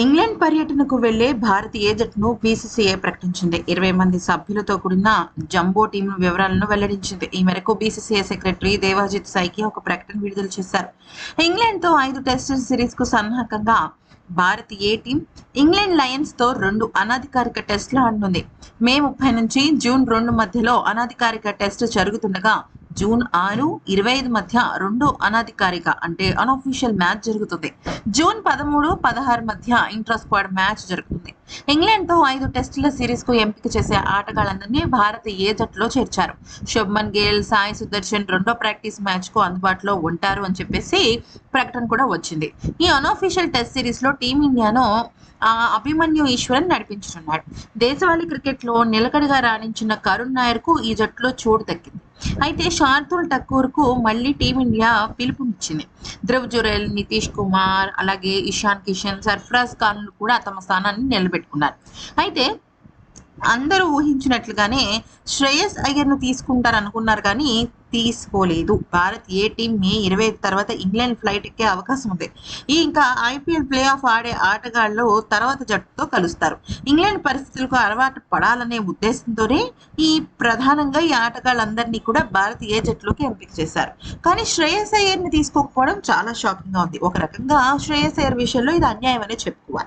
England పర్యటనకు వెళ్ళే భారతీయ జట్టును బీసీసీఐ ప్రకటించింది. ఇరవై మంది సభ్యులతో కూడిన జంబో టీం వివరాలను వెల్లడించింది. ఈ మేరకు బీసీసీఐ సెక్రటరీ దేవాజిత్ సైకి ఒక ప్రకటన విడుదల చేశారు. ఇంగ్లాండ్తో ఐదు టెస్ట్ సిరీస్కు సన్నాహకంగా భారత్ ఏ టీం ఇంగ్లాండ్ లయన్స్తో రెండు అనధికారిక టెస్టులు ఆడనుంది. మే ముప్పై నుంచి జూన్ రెండు మధ్యలో అనధికారిక టెస్ట్ జరుగుతుండగా జూన్ ఆరు ఇరవై ఐదు మధ్య రెండో అనధికారిక అంటే అన్అఫీషియల్ మ్యాచ్ జరుగుతుంది. జూన్ పదమూడు పదహారు మధ్య ఇంట్రా స్క్వాడ్ మ్యాచ్ జరుగుతుంది. ఇంగ్లాండ్తో ఐదు టెస్టుల సిరీస్కు ఎంపిక చేసే ఆటగాళ్ళందరినీ భారత ఏ జట్టులో చేర్చారు. శుభ్మన్ గిల్ సాయి సుదర్శన్ రెండో ప్రాక్టీస్ మ్యాచ్కు అందుబాటులో ఉంటారు అని చెప్పేసి ప్రకటన కూడా వచ్చింది. ఈ అన్అఫీషియల్ టెస్ట్ సిరీస్లో టీమిండియాను ఆ, అభిమన్యు ఈశ్వరన్ నడిపించున్నాడు దేశవాళీ క్రికెట్లో నిలకడగా రాణించిన కరుణ్ నాయర్కు ఈ జట్టులో చోటు దక్కింది. అయితే శార్దుల్ ఠక్కూర్కు మళ్ళీ టీమిండియా పిలుపునిచ్చింది. ధ్రువ్ జురేల్ నితీష్ కుమార్ అలాగే ఇషాన్ కిషన్ సర్ఫరాజ్ ఖాన్ కూడా తమ స్థానాన్ని నిలబెట్టుకున్నారు. అయితే అందరూ ఊహించినట్లుగానే శ్రేయస్ అయ్యర్ను తీసుకుంటారు అనుకున్నారు కానీ తీసుకోలేదు. భారత్ ఏ టీం మే ఇరవై తర్వాత ఇంగ్లాండ్ ఫ్లైట్ ఎక్కే అవకాశం ఉంది. ఈ ఇంకా ఐపీఎల్ ప్లే ఆఫ్ ఆడే ఆటగాళ్ళు తర్వాత జట్టుతో కలుస్తారు. ఇంగ్లాండ్ పరిస్థితులకు అలవాటు పడాలనే ఉద్దేశంతోనే ఈ ప్రధానంగా ఈ ఆటగాళ్ళందరినీ కూడా భారత్ ఏ జట్టులోకి ఎంపిక చేశారు. కానీ శ్రేయస్ అయ్యర్ని తీసుకోకపోవడం చాలా షాకింగ్గా ఉంది. ఒక రకంగా శ్రేయస్ అయ్యర్ విషయంలో ఇది అన్యాయం అనే చెప్పుకోవాలి.